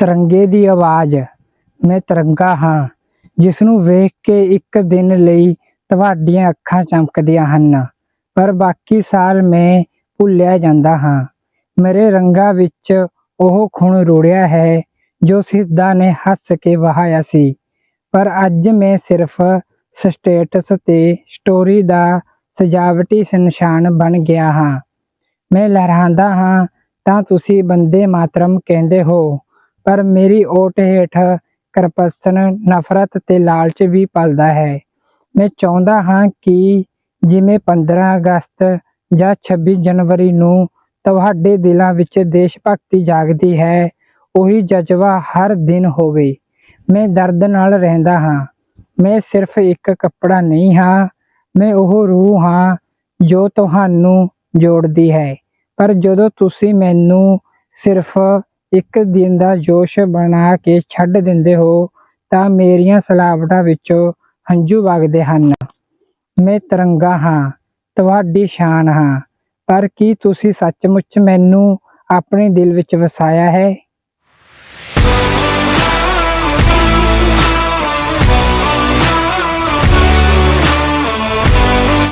ਤਿਰੰਗੇ ਦੀ ਆਵਾਜ਼, ਮੈਂ ਤਿਰੰਗਾ ਹਾਂ ਜਿਸ ਨੂੰ ਵੇਖ ਕੇ ਇੱਕ ਦਿਨ ਲਈ ਤੁਹਾਡੀਆਂ ਅੱਖਾਂ ਚਮਕਦੀਆਂ ਹਨ, ਪਰ ਬਾਕੀ ਸਾਲ ਮੈਂ ਭੁੱਲਿਆ ਜਾਂਦਾ ਹਾਂ। ਮੇਰੇ ਰੰਗਾਂ ਵਿੱਚ ਉਹ ਖੂਨ ਰੁੜਿਆ ਹੈ, ਜੋ ਸਿੱਧਾ ਨੇ ਹੱਸ ਕੇ ਵਹਾਇਆ ਸੀ, ਪਰ ਅੱਜ ਮੈਂ ਸਿਰਫ ਸਟੇਟਸ ਤੇ ਸਟੋਰੀ ਦਾ ਸਜਾਵਟੀ ਨਿਸ਼ਾਨ ਬਣ ਗਿਆ ਹਾਂ। ਮੈਂ ਲਹਿਰਾਉਂਦਾ ਹਾਂ, ਤਾਂ ਤੁਸੀਂ ਬੰਦੇ ਮਾਤਰਮ ਕਹਿੰਦੇ ਹੋ। ਪਰ ਮੇਰੀ ਓਟ ਹੇਠ ਕਰਪਸ਼ਨ ਨਫ਼ਰਤ ਤੇ ਲਾਲਚ ਵੀ ਪਲਦਾ ਹੈ। ਮੈਂ ਚਾਹੁੰਦਾ ਹਾਂ ਕਿ ਜਿਵੇਂ 15 ਅਗਸਤ ਜਾਂ 26 ਜਨਵਰੀ ਨੂੰ ਤੁਹਾਡੇ ਦਿਲਾਂ ਵਿੱਚ ਦੇਸ਼ ਭਗਤੀ ਜਾਗਦੀ ਹੈ, ਉਹੀ ਜਜ਼ਬਾ ਹਰ ਦਿਨ ਹੋਵੇ। ਮੈਂ ਦਰਦ ਨਾਲ ਰਹਿੰਦਾ ਹਾਂ। ਮੈਂ ਸਿਰਫ ਇੱਕ ਕੱਪੜਾ ਨਹੀਂ ਹਾਂ, ਮੈਂ ਉਹ ਰੂਹ ਹਾਂ ਜੋ ਤੁਹਾਨੂੰ ਜੋੜਦੀ ਹੈ। ਪਰ ਜਦੋਂ ਤੁਸੀਂ ਮੈਨੂੰ ਸਿਰਫ ਇੱਕ ਦਿਨ ਦਾ ਜੋਸ਼ ਬਣਾ ਕੇ ਛੱਡ ਦਿੰਦੇ ਹੋ, ਤਾਂ ਮੇਰੀਆਂ ਸਲਾਵਟਾਂ ਵਿੱਚੋਂ ਹੰਝੂ ਵਗਦੇ ਹਨ। ਮੈਂ ਤਿਰੰਗਾ ਹਾਂ, ਤੁਹਾਡੀ ਸ਼ਾਨ ਹਾਂ, ਪਰ ਕੀ ਤੁਸੀਂ ਸੱਚਮੁੱਚ ਮੈਨੂੰ ਆਪਣੇ ਦਿਲ ਵਿੱਚ ਵਸਾਇਆ ਹੈ?